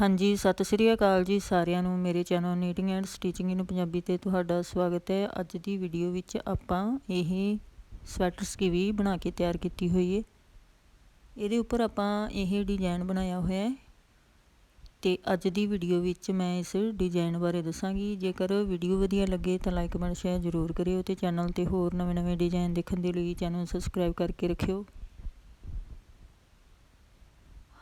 ਹਾਂਜੀ, ਸਤਿ ਸ੍ਰੀ ਅਕਾਲ ਜੀ ਸਾਰਿਆਂ ਨੂੰ। ਮੇਰੇ channel knitting and stitching in Punjabi ਤੇ ਤੁਹਾਡਾ ਸਵਾਗਤ ਹੈ। ਅੱਜ ਦੀ ਵੀਡੀਓ ਵਿੱਚ ਆਪਾਂ ਇਹ ਸਵੈਟਰ ਸਕੀਵੀ ਬਣਾ ਕੇ ਤਿਆਰ ਕੀਤੀ ਹੋਈ ਹੈ ਇਹਦੇ ਉੱਪਰ ਆਪਾਂ ਇਹ ਡਿਜ਼ਾਈਨ ਬਣਾਇਆ ਹੋਇਆ ਹੈ ਤੇ ਅੱਜ ਦੀ ਵੀਡੀਓ ਵਿੱਚ ਮੈਂ ਇਸ ਡਿਜ਼ਾਈਨ ਬਾਰੇ ਦੱਸਾਂਗੀ। ਜੇਕਰ ਵੀਡੀਓ ਵਧੀਆ ਲੱਗੇ ਤਾਂ ਲਾਈਕ ਕਮੈਂਟ ਸ਼ੇਅਰ ਜ਼ਰੂਰ ਕਰਿਓ ਤੇ ਚੈਨਲ ਤੇ ਹੋਰ ਨਵੇਂ-ਨਵੇਂ ਡਿਜ਼ਾਈਨ ਦੇਖਣ ਦੇ ਲਈ ਚੈਨਲ ਸਬਸਕ੍ਰਾਈਬ ਕਰਕੇ ਰੱਖਿਓ।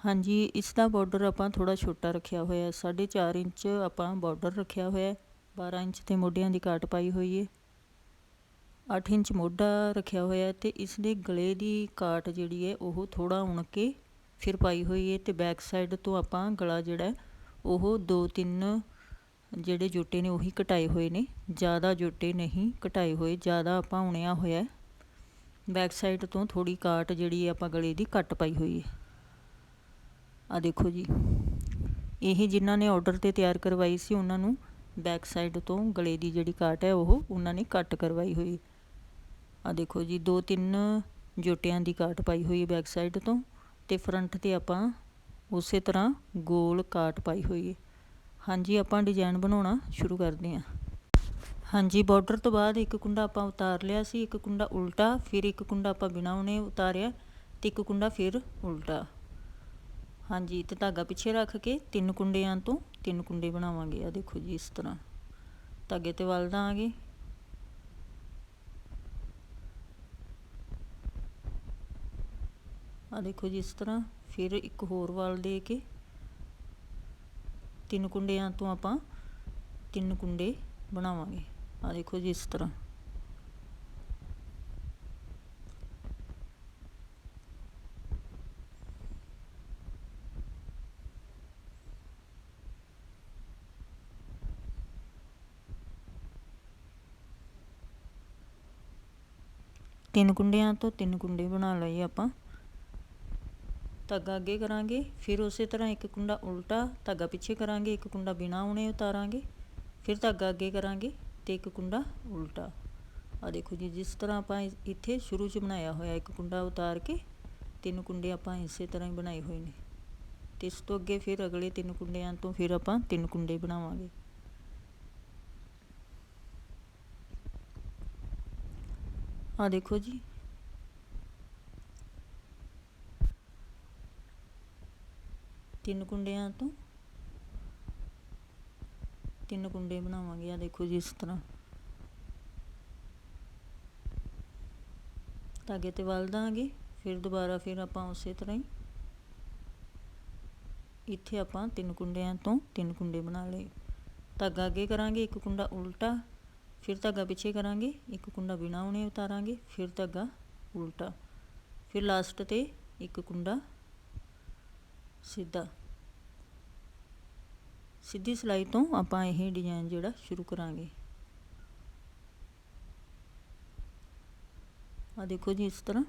ਹਾਂਜੀ, ਇਸ ਦਾ ਬਾਰਡਰ ਆਪਾਂ ਥੋੜ੍ਹਾ ਛੋਟਾ ਰੱਖਿਆ ਹੋਇਆ ਸਾਢੇ ਚਾਰ ਇੰਚ ਆਪਾਂ ਬਾਰਡਰ ਰੱਖਿਆ ਹੋਇਆ ਹੈ। 12 ਇੰਚ ਤੇ ਮੋਢਿਆਂ ਦੀ ਕਾਟ ਪਾਈ ਹੋਈ ਹੈ। 8 ਇੰਚ ਮੋਢਾ ਰੱਖਿਆ ਹੋਇਆ ਅਤੇ ਇਸ ਦੇ ਗਲੇ ਦੀ ਕਾਟ ਜਿਹੜੀ ਹੈ, ਉਹ ਥੋੜ੍ਹਾ ਉਣ ਕੇ ਫਿਰ ਪਾਈ ਹੋਈ ਹੈ ਤੇ ਬੈਕ ਸਾਈਡ ਤੋਂ ਆਪਾਂ ਗਲਾ ਜਿਹੜਾ ਉਹ 2-3 ਜਿਹੜੇ ਜੋਟੇ ਨੇ, ਉਹੀ ਕਟਾਏ ਹੋਏ ਨੇ। ਜ਼ਿਆਦਾ ਜੋਟੇ ਨਹੀਂ ਕਟਾਏ ਹੋਏ, ਜ਼ਿਆਦਾ ਆਪਾਂ ਉਣਿਆ ਹੋਇਆ ਬੈਕ ਸਾਈਡ ਤੋਂ ਥੋੜੀ ਕਾਟ ਜਿਹੜੀ ਆਪਾਂ ਗਲੇ ਦੀ ਕੱਟ ਪਾਈ ਹੋਈ ਹੈ। ਆ ਦੇਖੋ ਜੀ। ਇਹ ਜਿਨ੍ਹਾਂ ਨੇ ਆਰਡਰ ਤੇ ਤਿਆਰ ਕਰਵਾਈ ਸੀ, ਉਹਨਾਂ ਨੂੰ ਬੈਕ ਸਾਈਡ ਤੋਂ ਗਲੇ ਦੀ ਜਿਹੜੀ ਕਾਟ ਹੈ, ਉਹ ਉਹਨਾਂ ਨੇ ਕੱਟ ਕਰਵਾਈ ਹੋਈ। ਆ ਦੇਖੋ ਜੀ, ਦੋ ਤਿੰਨ ਜੋਟਿਆਂ ਦੀ ਕਾਟ ਪਾਈ ਹੋਈ ਹੈ ਬੈਕ ਸਾਈਡ ਤੋਂ ਤੇ ਫਰੰਟ ਤੇ ਆਪਾਂ ਉਸੇ ਤਰ੍ਹਾਂ ਗੋਲ ਕਾਟ ਪਾਈ ਹੋਈ ਹੈ। ਹਾਂਜੀ, ਆਪਾਂ ਡਿਜ਼ਾਈਨ ਬਣਾਉਣਾ ਸ਼ੁਰੂ ਕਰਦੇ ਹਾਂ। ਹਾਂਜੀ ਬਾਰਡਰ ਤੋਂ ਬਾਅਦ ਇੱਕ ਕੁੰਡਾ ਆਪਾਂ ਉਤਾਰ ਲਿਆ ਸੀ, ਇੱਕ ਕੁੰਡਾ ਉਲਟਾ, ਫਿਰ ਇੱਕ ਕੁੰਡਾ ਆਪਾਂ ਬਿਨਾਂ ਉਹਨੇ ਉਤਾਰਿਆ ਤੇ ਇੱਕ ਕੁੰਡਾ ਫਿਰ ਉਲਟਾ। ਹਾਂਜੀ, ਤੇ ਧਾਗਾ ਪਿੱਛੇ ਰੱਖ ਕੇ ਤਿੰਨ ਕੁੰਡਿਆਂ ਤੋਂ ਤਿੰਨ ਕੁੰਡੇ ਬਣਾਵਾਂਗੇ। ਆ ਦੇਖੋ ਜੀ, ਇਸ ਤਰ੍ਹਾਂ। ਧਾਗੇ ਤੇ ਵੱਲ ਦਾਂਗੇ। ਆ ਦੇਖੋ ਜੀ, ਇਸ ਤਰ੍ਹਾਂ। ਫਿਰ ਇੱਕ ਹੋਰ ਵਲ ਦੇ ਕੇ ਤਿੰਨ ਕੁੰਡਿਆਂ ਤੋਂ ਆਪਾਂ ਤਿੰਨ ਕੁੰਡੇ ਬਣਾਵਾਂਗੇ। ਆ ਦੇਖੋ ਜੀ, ਇਸ ਤਰ੍ਹਾਂ। ਤਿੰਨ ਕੁੰਡਿਆਂ ਤੋਂ ਤਿੰਨ ਕੁੰਡੇ ਬਣਾ ਲਏ ਆਪਾਂ। ਧਾਗਾ ਅੱਗੇ ਕਰਾਂਗੇ, ਫਿਰ ਉਸੇ ਤਰ੍ਹਾਂ ਇੱਕ ਕੁੰਡਾ ਉਲਟਾ, ਧਾਗਾ ਪਿੱਛੇ ਕਰਾਂਗੇ, ਇੱਕ ਕੁੰਡਾ ਬਿਨਾ ਉਣੇ ਉਤਾਰਾਂਗੇ, ਫਿਰ ਧਾਗਾ ਅੱਗੇ ਕਰਾਂਗੇ ਤੇ ਇੱਕ ਕੁੰਡਾ ਉਲਟਾ। ਆ ਦੇਖੋ ਜੀ, ਜਿਸ ਤਰ੍ਹਾਂ ਆਪਾਂ ਇੱਥੇ ਸ਼ੁਰੂ 'ਚ ਬਣਾਇਆ ਹੋਇਆ ਇੱਕ ਕੁੰਡਾ ਉਤਾਰ ਕੇ, ਤਿੰਨ ਕੁੰਡੇ ਆਪਾਂ ਇਸੇ ਤਰ੍ਹਾਂ ਹੀ ਬਣਾਏ ਹੋਏ ਨੇ। ਤੇ ਇਸ ਤੋਂ ਅੱਗੇ ਫਿਰ ਅਗਲੇ ਤਿੰਨ ਕੁੰਡਿਆਂ ਤੋਂ ਫਿਰ ਆਪਾਂ ਤਿੰਨ ਕੁੰਡੇ ਬਣਾਵਾਂਗੇ। ਆ ਦੇਖੋ ਜੀ। ਤਿੰਨ ਕੁੰਡਿਆਂ ਤੋਂ ਤਿੰਨ ਕੁੰਡੇ ਬਣਾਵਾਂਗੇ ਆ ਦੇਖੋ ਜੀ ਇਸ ਤਰ੍ਹਾਂ। ਧਾਗੇ ਤੇ ਵਲ ਦਾਂਗੇ, ਫਿਰ ਦੁਬਾਰਾ ਫਿਰ ਆਪਾਂ ਉਸੇ ਤਰ੍ਹਾਂ ਹੀ ਇੱਥੇ ਆਪਾਂ ਤਿੰਨ ਕੁੰਡਿਆਂ ਤੋਂ ਤਿੰਨ ਕੁੰਡੇ ਬਣਾ ਲਏ। ਧਾਗਾ ਅੱਗੇ ਕਰਾਂਗੇ, ਇੱਕ ਕੁੰਡਾ ਉਲਟਾ ਫਿਰ ਧਾਗਾ ਪਿੱਛੇ ਕਰਾਂਗੇ, ਇੱਕ ਕੁੰਡਾ ਬਿਨਾ ਉਹਨੇ ਉਤਾਰਾਂਗੇ, ਫਿਰ ਧਾਗਾ ਉਲਟਾ, ਫਿਰ ਲਾਸਟ ਤੇ ਇੱਕ ਕੁੰਡਾ ਸਿੱਧਾ। ਸਿੱਧੀ ਸਿਲਾਈ ਤੋਂ ਆਪਾਂ ਇਹ ਡਿਜ਼ਾਈਨ ਜਿਹੜਾ ਸ਼ੁਰੂ ਕਰਾਂਗੇ। ਆ ਦੇਖੋ ਜੀ ਇਸ ਤਰ੍ਹਾਂ।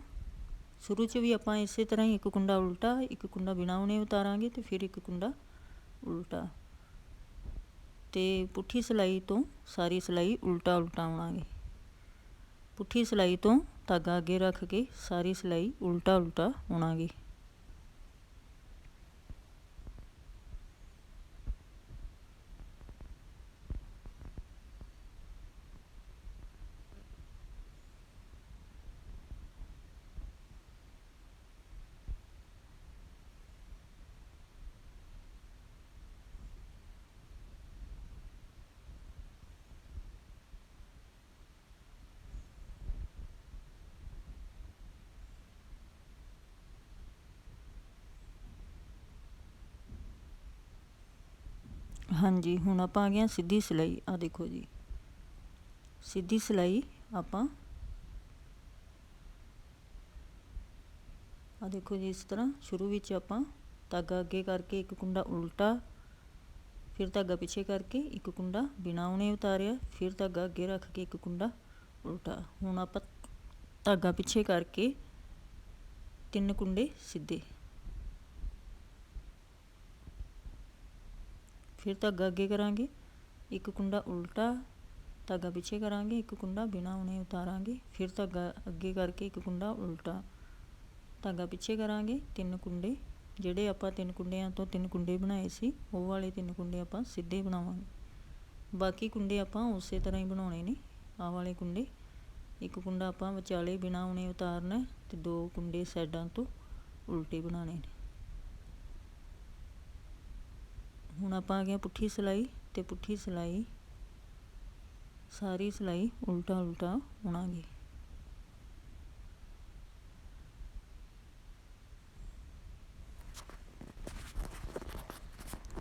ਸ਼ੁਰੂ 'ਚ ਵੀ ਆਪਾਂ ਇਸੇ ਤਰ੍ਹਾਂ ਹੀ ਇੱਕ ਕੁੰਡਾ ਉਲਟਾ, ਇੱਕ ਕੁੰਡਾ ਬਿਨਾ ਉਹਨੇ ਉਤਾਰਾਂਗੇ ਤੇ ਫਿਰ ਇੱਕ ਕੁੰਡਾ ਉਲਟਾ। ਅਤੇ ਪੁੱਠੀ ਸਿਲਾਈ ਤੋਂ ਸਾਰੀ ਸਿਲਾਈ ਉਲਟਾ ਉਲਟਾ ਆਉਣਾਗੇ। ਪੁੱਠੀ ਸਿਲਾਈ ਤੋਂ ਧਾਗਾ ਅੱਗੇ ਰੱਖ ਕੇ ਸਾਰੀ ਸਿਲਾਈ ਉਲਟਾ ਉਲਟਾ ਆਉਣਾਗੇ ਹਾਂਜੀ, ਹੁਣ ਆਪਾਂ ਆ ਗਏ ਸਿੱਧੀ ਸਿਲਾਈ। ਆ ਦੇਖੋ ਜੀ। ਸਿੱਧੀ ਸਿਲਾਈ ਆਪਾਂ ਆ ਦੇਖੋ ਜੀ, ਇਸ ਤਰ੍ਹਾਂ ਸ਼ੁਰੂ ਵਿੱਚ ਆਪਾਂ ਧਾਗਾ ਅੱਗੇ ਕਰਕੇ ਇੱਕ ਕੁੰਡਾ ਉਲਟਾ, ਫਿਰ ਧਾਗਾ ਪਿੱਛੇ ਕਰਕੇ ਇੱਕ ਕੁੰਡਾ ਬਿਨਾ ਉਹਨੇ ਉਤਾਰਿਆ, ਫਿਰ ਧਾਗਾ ਅੱਗੇ ਰੱਖ ਕੇ ਇੱਕ ਕੁੰਡਾ ਉਲਟਾ। ਹੁਣ ਆਪਾਂ ਧਾਗਾ ਪਿੱਛੇ ਕਰਕੇ ਤਿੰਨ ਕੁੰਡੇ ਸਿੱਧੇ। ਫਿਰ ਧਾਗਾ ਅੱਗੇ ਕਰਾਂਗੇ। ਇੱਕ ਕੁੰਡਾ ਉਲਟਾ ਧਾਗਾ ਪਿੱਛੇ ਕਰਾਂਗੇ, ਇੱਕ ਕੁੰਡਾ ਬਿਨਾਂ ਉਹਨੇ ਉਤਾਰਾਂਗੇ। ਫਿਰ ਧਾਗਾ ਅੱਗੇ ਕਰਕੇ ਇੱਕ ਕੁੰਡਾ ਉਲਟਾ ਧਾਗਾ ਪਿੱਛੇ ਕਰਾਂਗੇ। ਤਿੰਨ ਕੁੰਡੇ, ਜਿਹੜੇ ਆਪਾਂ ਤਿੰਨ ਕੁੰਡਿਆਂ ਤੋਂ ਤਿੰਨ ਕੁੰਡੇ ਬਣਾਏ ਸੀ, ਉਹ ਵਾਲੇ ਤਿੰਨ ਕੁੰਡੇ ਆਪਾਂ ਸਿੱਧੇ ਬਣਾਵਾਂਗੇ। ਬਾਕੀ ਕੁੰਡੇ ਆਪਾਂ ਉਸੇ ਤਰ੍ਹਾਂ ਹੀ ਬਣਾਉਣੇ ਨੇ, ਆਹ ਵਾਲੇ ਕੁੰਡੇ। ਇੱਕ ਕੁੰਡਾ ਆਪਾਂ ਵਿਚਾਲੇ ਬਿਨਾਂ ਉਣੇ ਉਤਾਰਨਾ ਤੇ ਦੋ ਕੁੰਡੇ ਸਾਈਡਾਂ ਤੋਂ ਉਲਟੇ ਬਣਾਉਣੇ ਨੇ। ਹੁਣ ਆਪਾਂ ਆ ਗਿਆ ਪੁੱਠੀ ਸਿਲਾਈ ਤੇ ਪੁੱਠੀ ਸਿਲਾਈ, ਸਾਰੀ ਸਿਲਾਈ ਉਲਟਾ ਉਲਟਾ ਬੁਣਾਂਗੇ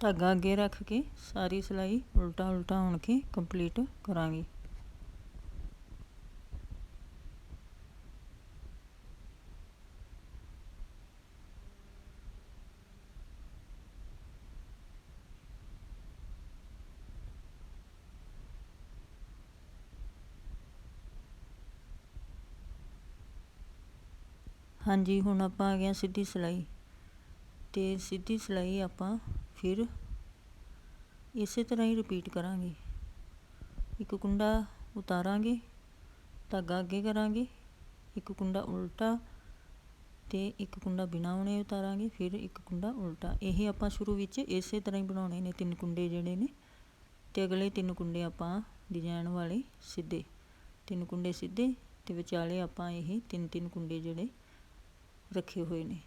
ਧਾਗਾ ਅੱਗੇ ਰੱਖ ਕੇ ਸਾਰੀ ਸਿਲਾਈ ਉਲਟਾ ਉਲਟਾ ਹੋਣ ਕੇ ਕੰਪਲੀਟ ਕਰਾਂਗੇ। ਹਾਂਜੀ, ਹੁਣ ਆਪਾਂ ਆ ਗਏ ਹਾਂ ਸਿੱਧੀ ਸਿਲਾਈ। ਅਤੇ ਸਿੱਧੀ ਸਿਲਾਈ ਆਪਾਂ ਫਿਰ ਇਸੇ ਤਰ੍ਹਾਂ ਹੀ ਰਿਪੀਟ ਕਰਾਂਗੇ। ਇੱਕ ਕੁੰਡਾ ਉਤਾਰਾਂਗੇ, ਧਾਗਾ ਅੱਗੇ ਕਰਾਂਗੇ, ਇੱਕ ਕੁੰਡਾ ਉਲਟਾ ਤੇ ਇੱਕ ਕੁੰਡਾ ਬਿਨਾ ਉਣੇ ਉਤਾਰਾਂਗੇ, ਫਿਰ ਇੱਕ ਕੁੰਡਾ ਉਲਟਾ। ਇਹ ਆਪਾਂ ਸ਼ੁਰੂ ਵਿੱਚ ਇਸੇ ਤਰ੍ਹਾਂ ਹੀ ਬਣਾਉਣੇ ਨੇ ਤਿੰਨ ਕੁੰਡੇ ਜਿਹੜੇ ਨੇ। ਤੇ ਅਗਲੇ ਤਿੰਨ ਕੁੰਡੇ ਆਪਾਂ ਡਿਜ਼ਾਈਨ ਵਾਲੇ ਸਿੱਧੇ। ਤਿੰਨ ਕੁੰਡੇ ਸਿੱਧੇ ਤੇ ਵਿਚਾਲੇ ਆਪਾਂ ਇਹ ਤਿੰਨ ਤਿੰਨ ਕੁੰਡੇ ਜਿਹੜੇ ਰੱਖੇ ਹੋਏ ਨੇ।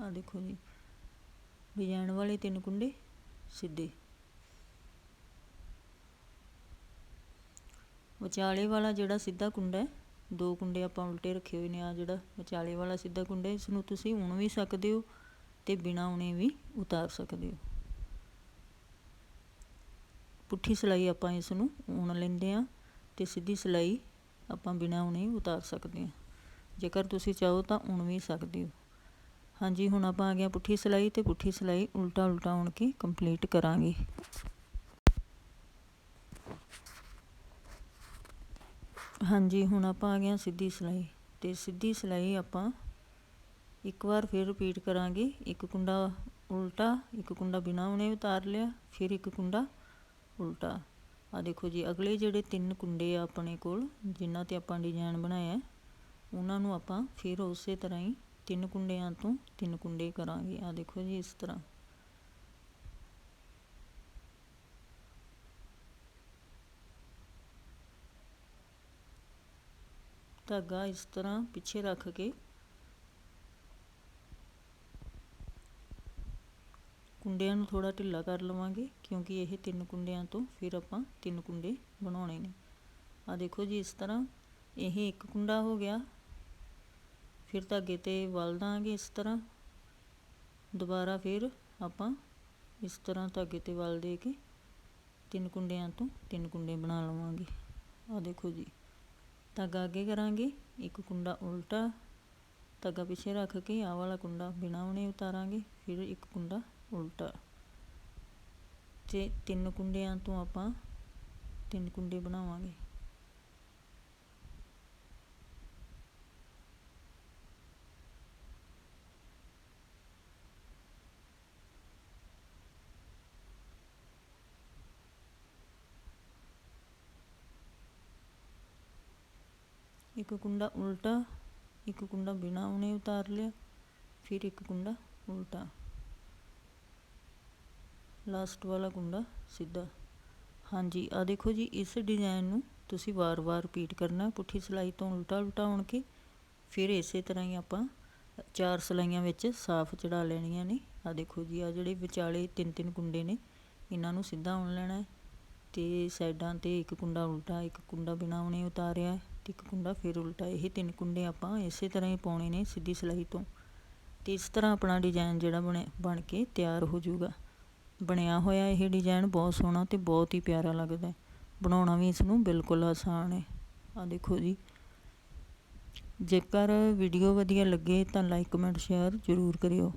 ਆ ਦੇਖੋ ਜੀ ਡਿਜ਼ਾਈਨ ਵਾਲੇ ਤਿੰਨ ਕੁੰਡੇ ਸਿੱਧੇ। ਵਿਚਾਲੇ ਵਾਲਾ ਜਿਹੜਾ ਸਿੱਧਾ ਕੁੰਡਾ ਹੈ, ਦੋ ਕੁੰਡੇ ਆਪਾਂ ਉਲਟੇ ਰੱਖੇ ਹੋਏ ਨੇ ਆ ਜਿਹੜਾ ਵਿਚਾਲੇ ਵਾਲਾ ਸਿੱਧਾ ਕੁੰਡਾ ਇਸ ਨੂੰ ਤੁਸੀਂ ਉਣ ਵੀ ਸਕਦੇ ਹੋ ਤੇ ਬਿਨਾ ਉਣੇ ਵੀ ਉਤਾਰ ਸਕਦੇ ਹੋ। ਪੁੱਠੀ ਸਿਲਾਈ ਆਪਾਂ ਇਸ ਨੂੰ ਉਣ ਲੈਂਦੇ ਆ ਅਤੇ ਸਿੱਧੀ ਸਿਲਾਈ ਆਪਾਂ ਬਿਨਾਂ ਉਣੇ ਉਤਾਰ ਸਕਦੇ ਹਾਂ। ਜੇਕਰ ਤੁਸੀਂ ਚਾਹੋ ਤਾਂ ਉਣ ਵੀ ਸਕਦੇ ਹੋ। ਹਾਂਜੀ, ਹੁਣ ਆਪਾਂ ਆ ਗਿਆ ਪੁੱਠੀ ਸਿਲਾਈ ਤੇ ਪੁੱਠੀ ਸਿਲਾਈ ਉਲਟਾ ਉਲਟਾ ਉਣ ਕੇ ਕੰਪਲੀਟ ਕਰਾਂਗੇ। ਹਾਂਜੀ, ਹੁਣ ਆਪਾਂ ਆ ਗਿਆ ਸਿੱਧੀ ਸਿਲਾਈ ਤੇ ਸਿੱਧੀ ਸਿਲਾਈ ਆਪਾਂ ਇੱਕ ਵਾਰ ਫਿਰ ਰਿਪੀਟ ਕਰਾਂਗੇ। ਇੱਕ ਕੁੰਡਾ ਉਲਟਾ, ਇੱਕ ਕੁੰਡਾ ਬਿਨਾ ਉਣੇ ਉਤਾਰ ਲਿਆ, ਫਿਰ ਇੱਕ ਕੁੰਡਾ ਉਲਟਾ। ਆ ਦੇਖੋ ਜੀ, ਅਗਲੇ ਜਿਹੜੇ ਤਿੰਨ ਕੁੰਡੇ ਆ ਆਪਣੇ ਕੋਲ, ਜਿਨ੍ਹਾਂ ਤੇ ਆਪਾਂ ਡਿਜ਼ਾਈਨ ਬਣਾਇਆ, ਉਹਨਾਂ ਨੂੰ ਆਪਾਂ ਫਿਰ ਉਸੇ ਤਰ੍ਹਾਂ ਹੀ ਤਿੰਨ ਕੁੰਡਿਆਂ ਤੋਂ ਤਿੰਨ ਕੁੰਡੇ ਕਰਾਂਗੇ। ਆ ਦੇਖੋ ਜੀ, ਇਸ ਤਰ੍ਹਾਂ। ਧਾਗਾ ਇਸ ਤਰ੍ਹਾਂ ਪਿੱਛੇ ਰੱਖ ਕੇ ਕੁੰਡਿਆਂ ਨੂੰ ਥੋੜ੍ਹਾ ਢਿੱਲਾ ਕਰ ਲਵਾਂਗੇ, ਕਿਉਂਕਿ ਇਹ ਤਿੰਨ ਕੁੰਡਿਆਂ ਤੋਂ ਫਿਰ ਆਪਾਂ ਤਿੰਨ ਕੁੰਡੇ ਬਣਾਉਣੇ ਨੇ। ਆ ਦੇਖੋ ਜੀ, ਇਸ ਤਰ੍ਹਾਂ ਇਹ ਇੱਕ ਕੁੰਡਾ ਹੋ ਗਿਆ। ਫਿਰ ਧਾਗੇ ਤੇ ਵਲ ਦਾਂਗੇ ਇਸ ਤਰ੍ਹਾਂ। ਦੁਬਾਰਾ ਫਿਰ ਆਪਾਂ ਇਸ ਤਰ੍ਹਾਂ ਧਾਗੇ ਤੇ ਵਲ ਦੇ ਕੇ ਤਿੰਨ ਕੁੰਡਿਆਂ ਤੋਂ ਤਿੰਨ ਕੁੰਡੇ ਬਣਾ ਲਵਾਂਗੇ। ਆ ਦੇਖੋ ਜੀ, ਧਾਗਾ ਅੱਗੇ ਕਰਾਂਗੇ, ਇੱਕ ਕੁੰਡਾ ਉਲਟਾ ਧਾਗਾ ਪਿੱਛੇ ਰੱਖ ਕੇ ਆਹ ਵਾਲਾ ਕੁੰਡਾ ਬਿਨਾਂ ਉਹਨੇ ਉਤਾਰਾਂਗੇ, ਫਿਰ ਇੱਕ ਕੁੰਡਾ ਉਲਟਾ। ਤੇ ਤਿੰਨ ਕੁੰਡਿਆਂ ਤੋਂ ਆਪਾਂ ਤਿੰਨ ਕੁੰਡੇ ਬਣਾਵਾਂਗੇ। ਇੱਕ ਕੁੰਡਾ ਉਲਟਾ, ਇੱਕ ਕੁੰਡਾ ਬਿਨਾ ਉਹਨੇ ਉਤਾਰ ਲਿਆ, ਫਿਰ ਇੱਕ ਕੁੰਡਾ ਉਲਟਾ। ਲਾਸਟ ਵਾਲਾ ਕੁੰਡਾ ਸਿੱਧਾ। ਹਾਂਜੀ ਆ ਦੇਖੋ ਜੀ, ਇਸ ਡਿਜ਼ਾਈਨ ਨੂੰ ਤੁਸੀਂ ਵਾਰ-ਵਾਰ ਰਿਪੀਟ ਕਰਨਾ, ਪੁੱਠੀ ਸਿਲਾਈ ਤੋਂ ਉਲਟਾ ਉਲਟਾ ਹੋਣ ਕੇ, ਫਿਰ ਇਸੇ ਤਰ੍ਹਾਂ ਹੀ ਆਪਾਂ ਚਾਰ ਸਿਲਾਈਆਂ ਵਿੱਚ ਸਾਫ਼ ਚੜਾ ਲੈਣੀਆਂ ਨੇ। ਆ ਦੇਖੋ ਜੀ ਆ ਜਿਹੜੇ ਵਿਚਾਲੇ ਤਿੰਨ ਤਿੰਨ ਕੁੰਡੇ ਨੇ, ਇਹਨਾਂ ਨੂੰ ਸਿੱਧਾ ਉਣ ਲੈਣਾ ਹੈ ਤੇ ਸਾਈਡਾਂ ਤੇ ਇੱਕ ਕੁੰਡਾ ਉਲਟਾ, ਇੱਕ ਕੁੰਡਾ ਬਿਨਾ ਉਣੇ ਉਤਾਰਿਆ ਤੇ ਇੱਕ ਕੁੰਡਾ ਫਿਰ ਉਲਟਾ। ਇਹ ਤਿੰਨ ਕੁੰਡੇ ਆਪਾਂ ਇਸੇ ਤਰ੍ਹਾਂ ਹੀ ਪਾਉਣੇ ਨੇ ਸਿੱਧੀ ਸਿਲਾਈ ਤੋਂ। ਤੇ ਇਸ ਤਰ੍ਹਾਂ ਆਪਣਾ ਡਿਜ਼ਾਈਨ ਜਿਹੜਾ ਬਣੇ ਬਣ ਕੇ ਤਿਆਰ ਹੋ ਜਾਊਗਾ। ਬਣਿਆ ਹੋਇਆ, ਇਹ ਡਿਜ਼ਾਈਨ ਬਹੁਤ ਸੋਹਣਾ ਤੇ ਬਹੁਤ ਹੀ ਪਿਆਰਾ ਲੱਗਦਾ ਬਣਾਉਣਾ ਵੀ ਇਸ ਨੂੰ ਬਿਲਕੁਲ ਆਸਾਨ ਹੈ। ਆ ਦੇਖੋ ਜੀ। ਜੇਕਰ ਵੀਡੀਓ ਵਧੀਆ ਲੱਗੇ ਤਾਂ ਲਾਈਕ, ਕਮੈਂਟ, ਸ਼ੇਅਰ ਜ਼ਰੂਰ ਕਰਿਓ।